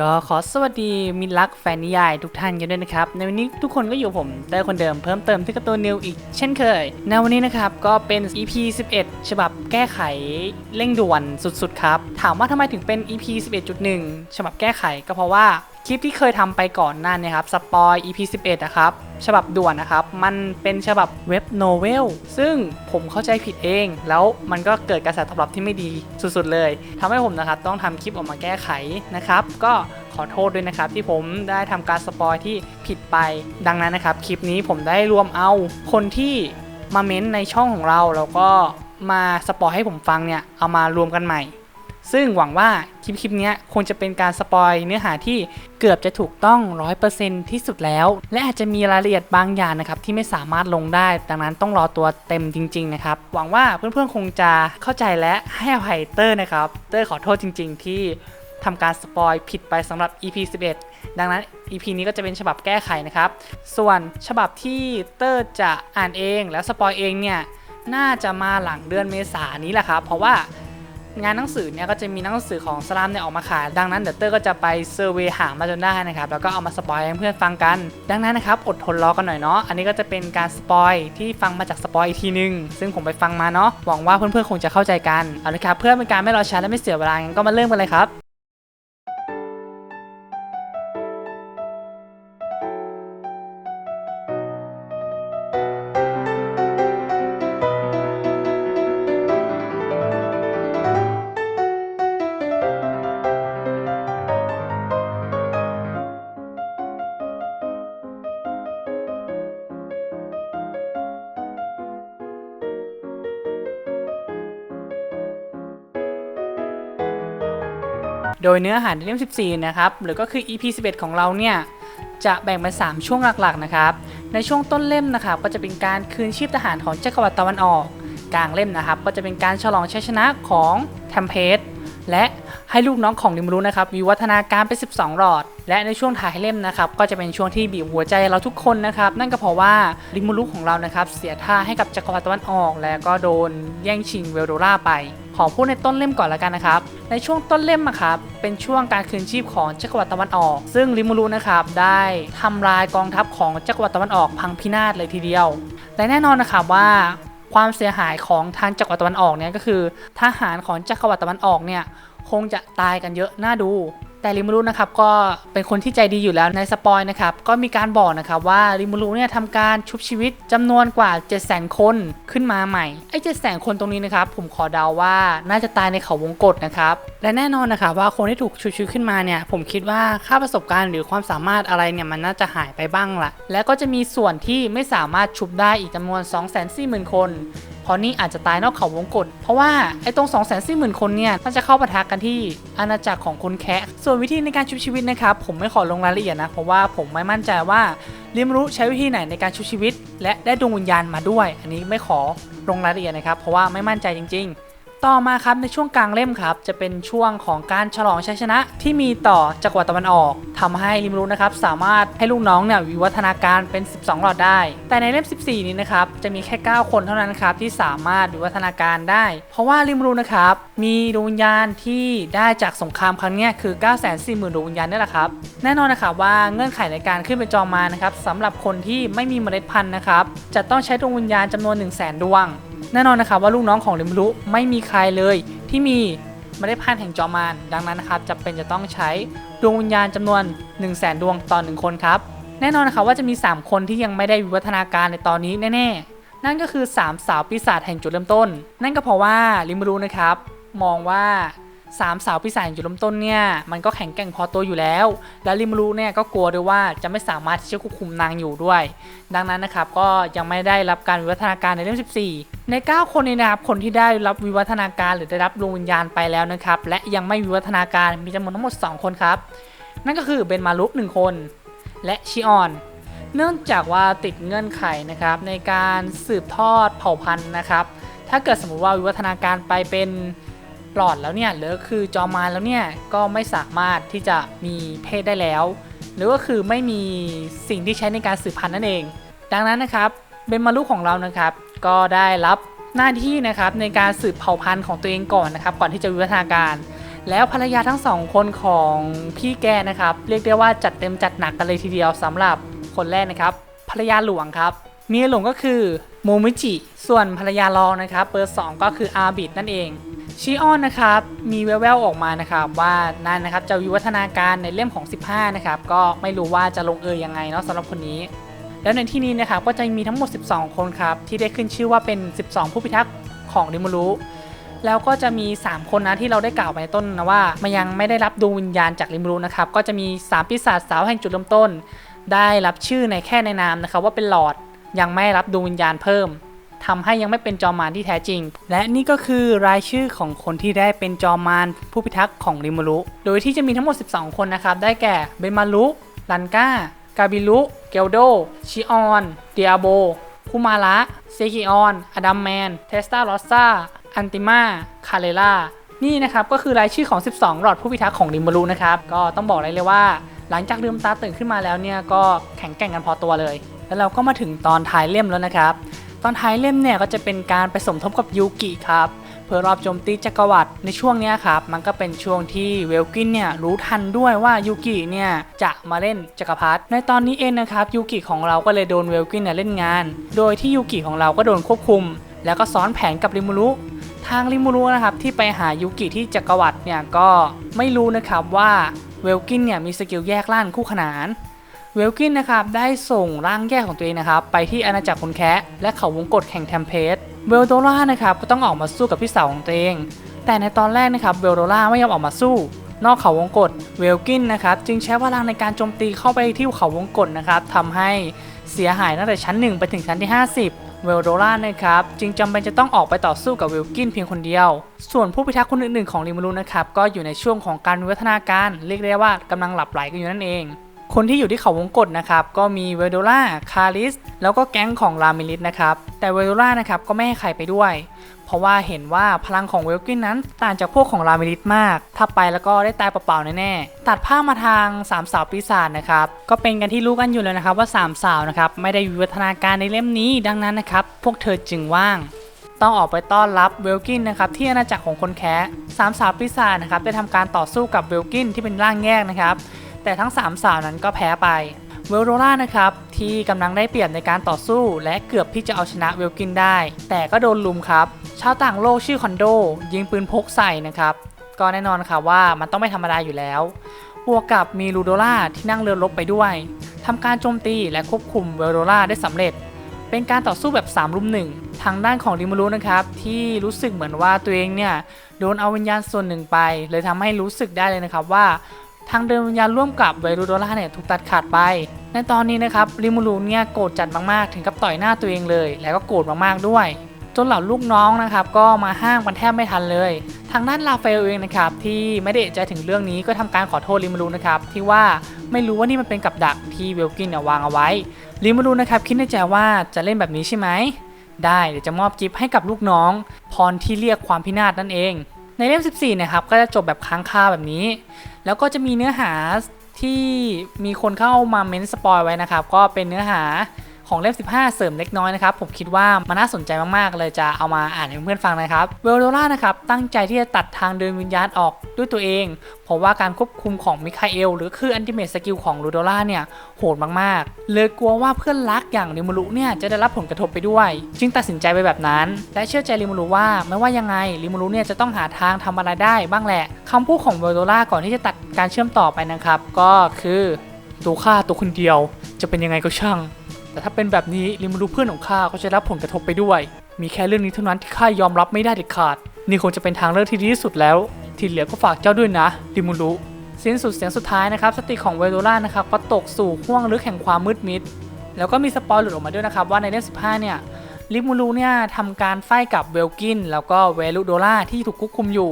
ก็ขอสวัสดีมิลักแฟนนิยายทุกท่านกันด้วยนะครับ ในวันนี้ทุกคนก็อยู่ผมเต้คนเดิมเพิ่มเติมที่กระตูนนิวอีกเช่นเคย ในวันนี้นะครับก็เป็น EP 11 ฉบับแก้ไขเร่งด่วนสุดๆครับ ถามว่าทำไมถึงเป็น EP 11.1 ฉบับแก้ไขก็เพราะว่า คลิปที่เคยทำไปก่อนหน้านี้ครับสปอย EP 11นะครับฉบับด่วนนะครับ มันเป็นฉบับเว็บโนเวลซึ่งผมเข้าใจผิดเอง แล้วมันก็เกิดกระแสตอบรับที่ไม่ดีสุดๆเลยทำให้ผมนะครับต้องทำคลิปออกมาแก้ไขนะครับ ก็ขอโทษด้วยนะครับที่ผมได้ทำการสปอยที่ผิดไปดังนั้นนะครับ คลิปนี้ผมได้รวมเอาคนที่มาเม้นต์ในช่องของเราแล้วก็มาสปอยให้ผมฟังเนี่ยเอามารวมกันใหม่ ซึ่งหวังว่าคลิปคลิปนี้คงจะเป็นการสปอยเนื้อหาที่เกือบจะถูกต้อง 100%ที่สุดแล้ว และอาจจะมีรายละเอียดบางอย่างนะครับที่ไม่สามารถลงได้ ดังนั้นต้องรอตัวเต็มจริง ๆ นะครับ หวังว่าเพื่อนๆคงจะเข้าใจและให้อภัยเตอร์นะครับ เตอร์ขอโทษจริง ๆ ที่ทำการสปอยผิดไปสำหรับ EP 11 ดังนั้น EP นี้ก็จะเป็นฉบับแก้ไขนะครับ ส่วนฉบับที่เตอร์จะอ่านเองแล้วสปอยเองเนี่ยน่าจะมาหลังเดือนเมษายนนี้แหละครับ เพราะว่า งานหนังสือเนี่ยก็จะมีหนังสือของสลามเนี่ยออกมาขาย ดังนั้นเดอะเตอร์ก็จะไปเซอร์เวยหามาจนได้นะครับแล้วก็เอามาสปอยให้เพื่อนฟังกัน ดังนั้นนะครับอดทนรอกันหน่อยเนาะอันนี้ก็จะเป็นการสปอยที่ฟังมาจากสปอยอีกทีนึง ซึ่งผมไปฟังมาเนาะหวังว่าเพื่อนๆคงจะเข้าใจกันเอาละครับเพื่อเป็นการไม่รอช้าและไม่เสียเวลางั้นก็มาเริ่มกันเลยครับ โดยเนื้อหาในเล่ม 14 นะครับ หรือก็คือ EP 11 ของเราเนี่ย จะแบ่งเป็น 3 ช่วงหลักๆ นะครับ ในช่วงต้นเล่มนะครับ ก็จะเป็นการคืนชีพทหารของจักรวรรดิตะวันออก กลางเล่มนะครับ ก็จะเป็นการฉลองชัยชนะของแทมเพสและให้ลูกน้องของริมรุนะครับวิวัฒนาการไป 12 หลอด และในช่วงท้ายเล่มนะครับก็จะเป็นช่วงที่บีบหัวใจเราทุกคนนะครับนั่นก็เพราะว่าริมูรุของเรานะครับเสียท่าให้กับจักรวรรดิตะวันออก และก็โดนแย่งชิงเวลโดราไป ขอพูดในต้นเล่มก่อนแล้วกันนะครับ ในช่วงต้นเล่มอะครับเป็นช่วงการคืนชีพของจักรวรรดิตะวันออก ซึ่งริมูรุนะครับได้ทำลายกองทัพของจักรวรรดิตะวันออกพังพินาศเลยทีเดียวและแน่นอนนะครับว่าความเสียหายของทางจักรวรรดิตะวันออกเนี่ยก็คือ ทหารของจักรวรรดิตะวันออกเนี่ยคงจะตายกันเยอะน่าดู แต่ริมูรุนะครับก็เป็นคนที่ใจดีอยู่แล้วในสปอยนะครับก็มีการบอกนะครับว่าริมูรุเนี่ยทำการชุบชีวิตจำนวนกว่า 7 0 0 0 0คนขึ้นมาใหม่ไอ้7 0 0 0 0คนตรงนี้นะครับผมขอเดาว่าน่าจะตายในเขาวงกฏนะครับและแน่นอนนะครับว่าคนที่ถูกชุบชีวิตขึ้นมาเนี่ยผมคิดว่าค่าประสบการณ์หรือความสามารถอะไรเนี่ยมันน่าจะหายไปบ้างละและก็จะมีส่วนที่ไม่สามารถชุบได้อีกจำนวน 240,000 คน พราะนี่อาจจะตายนอกเขาวงกฏเพราะว่าไอ้ตรง2 4 0 0 0 0 คนเนี่ยมันจะเข้าปะทะกันที่อาณาจักรของคนแคะ ส่วนวิธีในการชุบชีวิตนะครับผมไม่ขอลงรายละเอียดนะเพราะว่าผมไม่มั่นใจว่าริมรู้ใช้วิธีไหนในการชุบชีวิต และได้ดวงวิญญาณมาด้วย อันนี้ไม่ขอลงรายละเอียดนะครับเพราะว่าไม่มั่นใจจริง ๆ ต่อมาครับในช่วงกลางเล่มครับ จะเป็นช่วงของการฉลองชัยชนะที่มีต่อจักรวรรดิตะวันออกทำให้ริมรุนะครับสามารถให้ลูกน้องเนี่ยวิวัฒนาการเป็น 12 หลอดได้ แต่ในเล่ม 14 นี้นะครับจะมีแค่ 9 คนเท่านั้นครับที่สามารถวิวัฒนาการได้ เพราะว่าริมรุนะครับมีดวงวิญญาณที่ได้จากสงครามครั้งนี้คือ 940,000ดวงวิญญาณนี่แหละครับแน่นอนนะครับว่าเงื่อนไขในการขึ้นเป็นจอมมานะครับสำหรับคนที่ไม่มีเมล็ดพันธุ์นะครับจะต้องใช้ดวงวิญญาณจำนวน 1 0 0 0 0แสนดวง แน่นอนนะครับว่าลูกน้องของเรมรุไม่มีใครเลยที่มีมล็ดพันแห่งจอมาน ดังนั้นนะครับจะเป็นจะต้องใช้ดวงวิญญาณจำนวน 1 0 0 0 0แสนดวงต่อ1คนครับ แน่นอนนะครับว่าจะมี 3 คนที่ยังไม่ได้วิวัฒนาการในตอนนี้แน่ๆ นั่นก็คือ 3 สาวปีศาจแห่งจุดเริ่มต้น นั่นก็เพราะว่าริมรุนะครับมองว่า สามสาวปีศาจแห่งจุดเริ่มต้นเนี่ยมันก็แข็งแกร่งพอตัวอยู่แล้ว และริมรูเนี่ยก็กลัวด้วยว่าจะไม่สามารถที่จะควบคุมนางอยู่ด้วย ดังนั้นนะครับก็ยังไม่ได้รับการวิวัฒนาการในเล่ม 14 ใน 9 คนนี้นะครับคนที่ได้รับวิวัฒนาการหรือได้รับดวงวิญญาณไปแล้วนะครับและยังไม่วิวัฒนาการมีจำนวนทั้งหมด 2 คนครับ นั่นก็คือเบนมารุก1คน และชิออนเนื่องจากว่าติดเงื่อนไขนะครับในการสืบทอดเผ่าพันธุ์นะครับถ้าเกิดสมมติว่าวิวัฒนาการไปเป็น หลอดแล้วเนี่ยหรือคือจอมานแล้วเนี่ยก็ไม่สามารถที่จะมีเพศได้แล้ว หรือก็คือไม่มีสิ่งที่ใช้ในการสืบพันธุ์นั่นเอง ดังนั้นนะครับเบนมารุของเรานะครับ ก็ได้รับหน้าที่นะครับในการสืบเผ่าพันธุ์ของตัวเองก่อนนะครับ ก่อนที่จะวิวัฒนาการ แล้วภรรยาทั้งสองคนของพี่แกนะครับ เรียกได้ว่าจัดเต็มจัดหนักกันเลยทีเดียวสำหรับคนแรกนะครับ ภรรยาหลวงครับเมียหลวงก็คือโมมิจิ ส่วนภรรยารองนะครับเบอร์2ก็คืออาบิดนั่นเอง ชิออนนะครับมีแววๆออกมานะครับว่านั่นนะครับจะวิวัฒนาการในเล่มของ 15 นะครับก็ไม่รู้ว่าจะลงเอยยังไงเนาะสำหรับคนนี้ แล้วในที่นี้นะครับก็จะมีทั้งหมด 12 คนครับที่ได้ขึ้นชื่อว่าเป็น 12 ผู้พิทักษ์ของริมูรุแล้วก็จะมี 3 คนนะที่เราได้กล่าวไปในต้นนะว่ามันยังไม่ได้รับดวงวิญญาณจากริมูรุนะครับก็จะมี 3 ปีศาจสาวแห่งจุดเริ่มต้น ได้รับชื่อในแค่ในนามนะครับว่าเป็นหลอดยังไม่รับดวงวิญญาณเพิ่ม ทำให้ยังไม่เป็นจอมมารที่แท้จริง และนี่ก็คือรายชื่อของคนที่ได้เป็นจอมมารผู้พิทักษ์ของริมูรุ โดยที่จะมีทั้งหมด 12 คนนะครับ ได้แก่ เบนมารุ ลันกากาบิลุ เกลโด ชิออน เดียโบ คุมาระ เซกิออน อดัมแมน เทสตาลอสซาอันติมา คาเลล่า นี่นะครับก็คือรายชื่อของ 12 หลอดผู้พิทักษ์ของริมูรุนะครับ ก็ต้องบอกเลยเลยว่า หลังจากลืมตาตื่นขึ้นมาแล้วเนี่ยก็แข็งแกร่งกันพอตัวเลย แล้วเราก็มาถึงตอนท้ายเล่มแล้วนะครับ ตอนท้ายเล่มเนี่ยก็จะเป็นการไปสมทบกับยูกิครับเพื่อรอบโจมตีจักรวรรดิในช่วงนี้ครับมันก็เป็นช่วงที่เวลกินเนี่ยรู้ทันด้วยว่ายูกิเนี่ยจะมาเล่นจักรพรรดิในตอนนี้เองนะครับยูกิของเราก็เลยโดนเวลกินเนี่ยเล่นงาน โดยที่ยูกิของเราก็โดนควบคุม แล้วก็ซ้อนแผนกับริมูรุทางริมูรุนะครับที่ไปหายูกิที่จักรวรรดิเนี่ยก็ไม่รู้นะครับว่าเวลกินเนี่ยมีสกิลแยกล่านคู่ขนาน เวลกินนะครับได้ส่งร่างแยกของตัวเองนะครับไปที่อาณาจักรคนแคะและเขาวงกฏแห่งแทมเพสเวลโดล่านะครับก็ต้องออกมาสู้กับพี่สาวของตัวเอง แต่ในตอนแรกนะครับเวลโดล่าไม่ยอมออกมาสู้ นอกเขาวงกฏเวลกินนะครับจึงใช้พลังในการโจมตีเข้าไปที่เขาวงกฏนะครับทำให้เสียหายตั้งแต่ชั้น 1 ไปถึงชั้นที่ 50เวลโดล่านะครับจึงจำเป็นจะต้องออกไปต่อสู้กับเวลกินเพียงคนเดียว ส่วนผู้พิทักษ์คนอื่นๆของริมูรุนะครับก็อยู่ในช่วงของการวิวัฒนาการ เรียกได้ว่ากำลังหลับไหลกันอยู่นั่นเอง คนที่อยู่ที่เขาวงกฏนะครับ ก็มีเวโดล่าคาริส แล้วก็แก๊งของรามิลิสนะครับ แต่เวโดล่านะครับก็ไม่ให้ใครไปด้วย เพราะว่าเห็นว่าพลังของเวลกินนั้นต่างจากพวกของรามิลิสมาก ถ้าไปแล้วก็ได้ตายเปล่าๆแน่ๆตัดภามาทางสามสาวปีศาจนะครับ ก็เป็นกันที่รู้กันอยู่แล้วนะครับว่าสามสาวนะครับไม่ได้วิวัฒนาการในเล่มนี้ ดังนั้นนะครับพวกเธอจึงว่างต้องออกไปต้อนรับเวลกินนะครับที่อาณาจักรของคนแคะสามสาวปีศาจนะครับได้ทำการต่อสู้กับเวลกินที่เป็นร่างแยกนะครับ แต่ทั้ง3สาวนั้นก็แพ้ไปเวลโรล่านะครับ ที่กำลังได้เปรียบในการต่อสู้ และเกือบที่จะเอาชนะเวลกินได้ แต่ก็โดนลุมครับ ชาวต่างโลกชื่อคอนโด ยิงปืนพกใส่นะครับ ก็แน่นอนค่ะว่ามันต้องไม่ธรรมดาอยู่แล้วบวกกับมีลูโดล่าที่นั่งเรือรบไปด้วยทำการโจมตีและควบคุมเวลโรล่าได้สำเร็จ เป็นการต่อสู้แบบ3รุมหนึ่งทางด้านของริมูรุนะครับ ที่รู้สึกเหมือนว่าตัวเองเนี่ยโดนเอาวิญญาณส่วนหนึ่งไป เลยทำให้รู้สึกได้เลยนะครับว่า ทางเดินวิญญาณร่วมกับไวรูโดล่าเนี่ยถูกตัดขาดไป ในตอนนี้นะครับริมูรูเนี่ยโกรธจัดมากๆ ถึงกับต่อยหน้าตัวเองเลย แล้วก็โกรธมากๆด้วย จนเหล่าลูกน้องนะครับก็มาห้างกันแทบไม่ทันเลย ทางด้านลาเฟลเองนะครับที่ไม่ได้เอะใจถึงเรื่องนี้ก็ทำการขอโทษริมูรูนะครับที่ว่าไม่รู้ว่านี่มันเป็นกับดักที่เวลกินเนี่ยวางเอาไว้ริมูรูนะครับคิดในใจว่าจะเล่นแบบนี้ใช่ไหมได้เดี๋ยวจะมอบกิฟต์ให้กับลูกน้อง พรที่เรียกความพินาศนั่นเอง ในเล่ม 14นะครับก็จะจบแบบค้างคาแบบนี้ แล้วก็จะมีเนื้อหาที่มีคนเข้ามาเม้นสปอยไว้นะครับ ก็เป็นเนื้อหา ของเล่ม 15 เสริมเล็กน้อยนะครับ ผมคิดว่ามันน่าสนใจมากๆ เลยจะเอามาอ่านให้เพื่อนฟังนะครับเวลโดล่านะครับตั้งใจที่จะตัดทางเดินวิญญาณออกด้วยตัวเอง เพราะว่าการควบคุมของมิคาเอลหรือคืออันติเมตสกิลของลูโดล่าเนี่ยโหดมากๆ เลยกลัวว่าเพื่อนรักอย่างริมูรุเนี่ยจะได้รับผลกระทบไปด้วย จึงตัดสินใจไปแบบนั้น และเชื่อใจริมูรุว่าไม่ว่ายังไงริมูรุเนี่ยจะต้องหาทางทำอะไรได้บ้างแหละคำพูดของเวลโดล่าก่อนที่จะตัดการเชื่อมต่อไปนะครับ ก็คือตัวข้าตัวคนเดียวจะเป็นยังไงก็ช่าง แต่ถ้าเป็นแบบนี้ริมูรุเพื่อนของข้าก็จะรับผลกระทบไปด้วย มีแค่เรื่องนี้เท่านั้นที่ข้ายอมรับไม่ได้เด็ดขาด นี่คงจะเป็นทางเลือกที่ดีที่สุดแล้ว ที่เหลือก็ฝากเจ้าด้วยนะริมูรุสิ้นสุดเสียงสุดท้ายนะครับสติของเวโดล่านะครับก็ตกสู่ห้วงลึกแห่งความมืดมิด แล้วก็มีสปอยหลุดออกมาด้วยนะครับว่าในเล่ม15 เนี่ยลิมูรูเนี่ยทำการไฟกับเวลกิน แล้วก็เวลูโดล่าที่ถูกควบคุมอยู่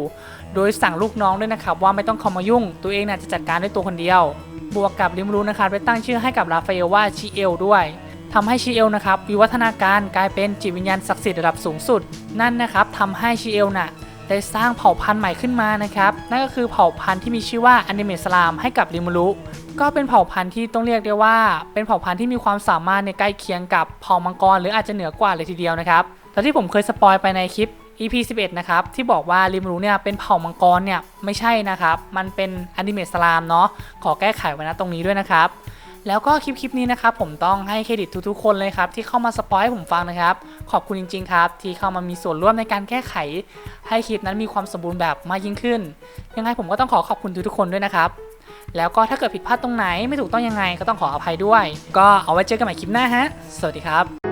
โดยสั่งลูกน้องด้วยนะครับว่าไม่ต้องเข้ามายุ่ง ตัวเองน่ะจะจัดการด้วยตัวคนเดียว บวกกับลิมูรูนะครับไปตั้งชื่อให้กับราฟาเอลว่าชิเอลด้วย ทำให้ชิเอลนะครับวิวัฒนาการกลายเป็นจิตวิญญาณศักดิ์สิทธิ์ระดับสูงสุด นั่นนะครับทำให้ชิเอลน่ะได้สร้างเผ่าพันธุ์ใหม่ขึ้นมานะครับ นั่นก็คือเผ่าพันธุ์ที่มีชื่อว่าอนิเมะสลามให้กับริมูรุก็เป็นเผ่าพันธุ์ที่ต้องเรียกได้ว่า เป็นเผ่าพันธุ์ที่มีความสามารถในใกล้เคียงกับเผ่ามังกรหรืออาจจะเหนือกว่าเลยทีเดียวนะครับแต่ที่ผมเคยสปอยไปในคลิป EP 11 นะครับ ที่บอกว่าริมรู้เนี่ยเป็นเผ่ามังกรเนี่ยไม่ใช่นะครับ มันเป็นอนิเมะสลามเนาะขอแก้ไขไว้นะตรงนี้ด้วยนะครับ แล้วก็คลิปคลิปนี้นะครับผมต้องให้เครดิตทุกๆคนเลยครับที่เข้ามาสปอยให้ผมฟังนะครับขอบคุณจริงๆครับ ที่เข้ามามีส่วนร่วมในการแก้ไข ให้คลิปนั้นมีความสมบูรณ์แบบมากยิ่งขึ้น ยังไงผมก็ต้องขอขอบคุณทุกๆคนด้วยนะครับแล้วก็ถ้าเกิดผิดพลาดตรงไหนไม่ถูกต้องยังไงก็ต้องขออภัยด้วย ก็เอาไว้เจอกันใหม่คลิปหน้าฮะ สวัสดีครับ